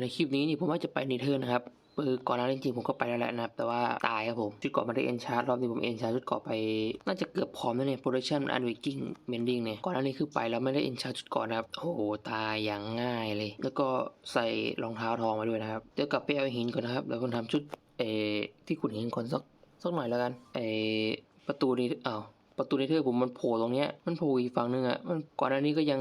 ในคลิปนี้นี่ผมว่าจะไปเนเธอร์นะครับเออก่อนหน้านี้จริงผมก็ไปแล้วแหละนะครับ แต่ว่าตายครับผม ชุดเกาะไมาได้เอ็นชาร์ดรอบนี้ผมเอ็นชาร์ดชุดเกาะไป น่าจะเกือบพร้อมแล้วเนี่ยโปรดักชันอันวิกิ้งเมนดิ้งเนี่ยก่อนหน้านี้คือไปแล้วไม่ได้เอ็นชาร์ดชุดเกาะนะครับ โอ้โห ตายอย่างง่ายเลย แล้วก็ใส่รองเท้าทองมาด้วยนะครับ เดี๋ยวกลับไปเอาหินก่อนนะครับเดี๋ยวผมทำชุดเอที่ขุดหินก่อนสักสักหน่อยแล้วกันเออประตูนี้อ้าว ประตูในเทอร์ผมมันโผล่ตรงเนี้ยมันโผล่อีกฝั่งนึงอะมันก่อนหน้านี้ก็ยัง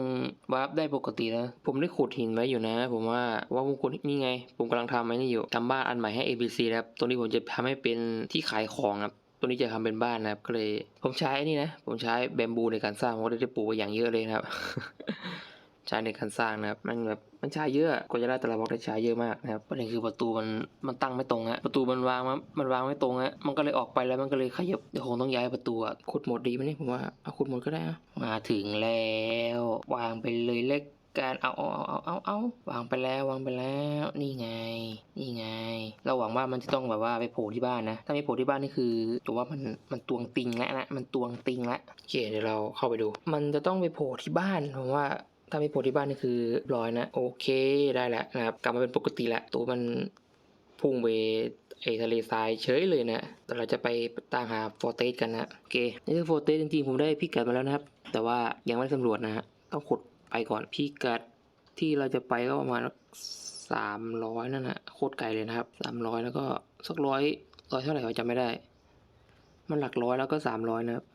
วาร์ปได้ปกตินะ ผมได้ขุดหินไว้อยู่นะ ผมว่าว่าผมขุดนี่ไง ผมกำลังทำไว้นี่อยู่ทำบ้านอันใหม่ให้ ABC นะครับตรงนี้ผมจะทำให้เป็นที่ขายของครับตัวนี้จะทำเป็นบ้านนะครับก็เลย ผมใช้นี่นะ ผมใช้แบมบูในการสร้างผมก็ได้ปลูกไปอย่างเยอะเลยนะครับ ใช้ในการสร้างนะครับมันแบบมันใช้เยอะกว่าจะได้แต่ละบล็อกได้ใช้เยอะมากนะครับประเด็นคือประตูมันมันตั้งไม่ตรงฮะประตูมันวางมันมันวางไม่ตรงฮะมันก็เลยออกไปแล้วมันก็เลยขยับเดี๋ยวคงต้องย้ายประตูอะขุดหมดดีไหมเนี่ยผมว่าเอาขุดหมดก็ได้นะมาถึงแล้ว วางไปเลยเล็กการเอาเอาเอาเอาเอาเอาวางไปแล้ววางไปแล้วนี่ไง นี่ไง เราหวังว่ามันจะต้องแบบว่าไปโผล่ที่บ้านนะ ถ้าไม่โผล่ที่บ้านนี่คือตัวว่ามันมันตวงติงแล้วนะมันตวงติงแล้วโอเคเดี๋ยวเราเข้าไปดู มันจะต้องไปโผล่ที่บ้านผมว่า ถ้าไม่โผล่ที่บ้านนี่คือร้อยนะ โอเคได้แล้วนะครับ กลับมาเป็นปกติแล้วตัวมันพุ่งไปไอทะเลทรายเฉยเลยนะแต่เราจะไปตามหาฟอร์เตสกันนะโอเคนี่คือฟอร์เตสจริงๆ ผมได้พิกัดมาแล้วนะครับ แต่ว่ายังไม่ได้สำรวจนะฮะต้องขุดไปก่อนพิกัดที่เราจะไปก็ประมาณสามร้อยนั่นนะโคตรไกลเลยนะครับสามร้อยแล้วก็สักร้อยร้อยเท่าไหร่ผมจำไม่ได้ มันหลักร้อยแล้วก็สามร้อยนะครับ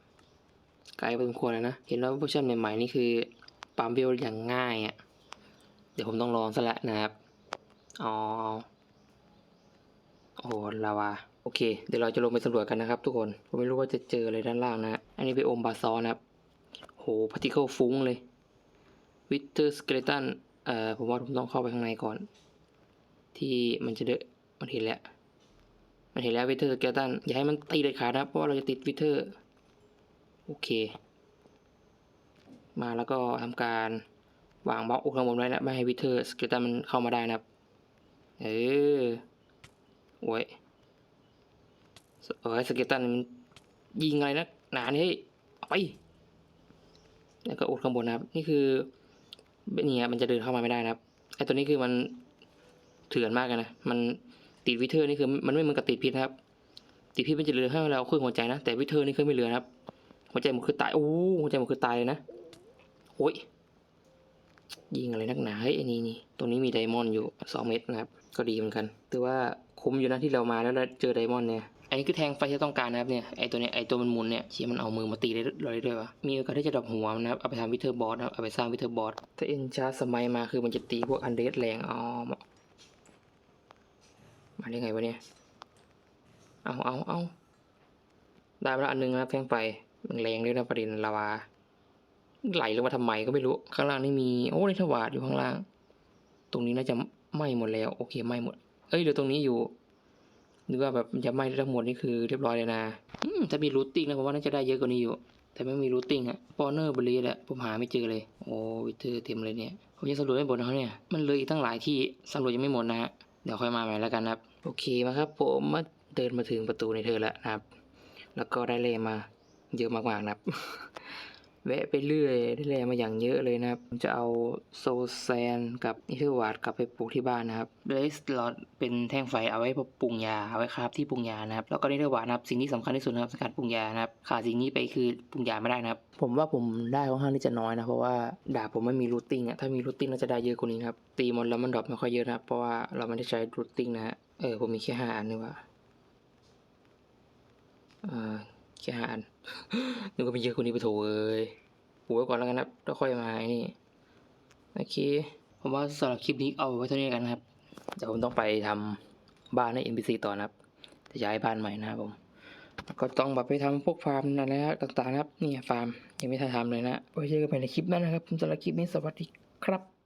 ไกลพอสมควรเลยนะ เห็นว่าเวอร์ชันใหม่ๆนี่คือ ปั๊มเวลอย่างง่ายอะ่ะ เดี๋ยวผมต้องลองซะละนะครับ อ๋อ โอ้โหลาวา โอเค เดี๋ยวเราจะลงไปสำรวจกันนะครับทุกคน ผมไม่รู้ว่าจะเจออะไรด้านล่างนะ อันนี้เปโอมบาซอนะครับ โหพาร์ติเคิลฟุ้งเลย วิเตอร์สเกเลตัน เอ่อ ผมว่าผมต้องเข้าไปข้างในก่อน ที่มันจะเดอะมันเห็นแล้ว มันเห็นแล้ววิเตอร์สเกเลตัน อย่าให้มันตีเด็ดขาดนะ เพราะว่าเราจะติดวิเตอร์ โอเค มาแล้วก็ทำการวางบล็อกอุกข้างบนไว้นะไม่ให้วิเทอร์สเกลตันมันเข้ามาได้นะครับ เออโว้ยเออสเกลตันมันยิงอะไรนะหนานี่เอาไปแล้วก็อุดข้างบนนะครับ นี่คือนี่ครับมันจะเดินเข้ามาไม่ได้นะครับไอตัวนี้คือมันเถื่อนมากนะมันติดวิเทอร์นี่คือมันไม่เหมือนกับติดพิษนะครับ ติดพิษมันจะเลือให้เราเครื่องหัวใจนะแต่วิเทอร์นี่คือไม่เลือนะครับ หัวใจมันคือตายโอ้หัวใจมันคือตายเลยนะ โอ้ยยิงอะไรนักหนาเฮ้ยไอ้นี่นี่ตรงนี้มีไดมอนด์อยู่สองเม็ดนะครับ ก็ดีเหมือนกันถือว่าคุ้มอยู่นะที่เรามาแล้วเราเจอไดมอนด์เนี่ย อันนี้คือแทงไฟที่ต้องการนะครับเนี่ยไอตัวเนี้ยไอตัวมันหมุนเนี่ยเชี่ยมันเอามือมาตีได้เลยด้วยวะมีโอกาสที่จะดรอปหัวนะครับเอาไปทำวิเทอร์บอสนะครับเอาไปสร้างวิเทอร์บอสถ้าเอ็นชาร์สมัยมาคือมันจะตีพวกอันเดสแรงอ๋อมาได้ไงวะเนี่ยเอาเอาเอาได้มาแล้วอันนึงนะครับแทงไฟมันแรงด้วยนะประเด็นลาวา ไหลลงมาทำไมก็ไม่รู้ข้างล่างนี่มีโอ้ในถวาดอยู่ข้างล่าง ตรงนี้น่าจะไหม้หมดแล้ว โอเคไหม้หมด เอ้ยเดี๋ยวตรงนี้อยู่หรือว่าแบบจะไหม้ทั้งหมดนี่คือเรียบร้อยเลยนะถ้ามีรูทติ้งนะผมว่าน่าจะได้เยอะกว่านี้อยู่ แต่ไม่มีรูทติ้งอะปอเนอร์บรีแหละผมหาไม่เจอเลย โอ้วิเทอร์เต็มเลยเนี่ยผมยังสำรวจไม่หมดนะครับเนี่ยมันเลยอีกตั้งหลายที่สำรวจยังไม่หมดนะฮะเดี๋ยวค่อยมาใหม่แล้วกันครับ โอเคมาครับ ผมมาเดินมาถึงประตูในเธอแล้วนะครับ แล้วก็ได้เลมาเยอะมากๆนะครับ แวะไปเรื่อยได้แลมาอย่างเยอะเลยนะครับผมจะเอาโซแซนกับนิเทอร์วาดกลับไปปลูกที่บ้านนะครับเบสลอดเป็นแท่งไฟเอาไว้ปรุงยาเอาไว้คราฟที่ปรุงยานะครับแล้วก็นิเทอร์วาดนะครับสิ่งที่สำคัญที่สุดนะครับสกัดปรุงยานะครับขาดสิ่งนี้ไปคือปรุงยาไม่ได้นะครับ ผมว่าผมได้ค่อนข้างที่จะน้อยนะเพราะว่าดาบผมไม่มีรูทติ้งอะถ้ามีรูทติ้งน่าจะได้เยอะกว่านี้ครับตีมอนแล้วมันดรอปไม่ค่อยเยอะนะครับเพราะว่าเราไม่ได้ใช้รูทติ้งนะฮะเออผมมีแค่ห้าอันนี่หว่าเออ แค่หาอันนึกว่ามีเยอะกว่านี้ไปโถเอ้ยปลูไว้ก่อนแล้วกันนะครับแล้วค่อยมาไอ้นี่โอเคผมว่าสำหรับคลิปนี้เอาไว้เท่านี้กันนะครับเดี๋ยวผมต้องไปทำบ้านให้ NPC ต่อนะครับจะย้ายบ้านใหม่นะครับผมก็ต้องแบบไปทำพวกฟาร์มนั่นแหละต่างๆนะครับนี่ฟาร์มยังไม่ทันทำเลยนะไว้เจอกันใหม่ในคลิปหน้านะครับสำหรับคลิปนี้สวัสดีครับ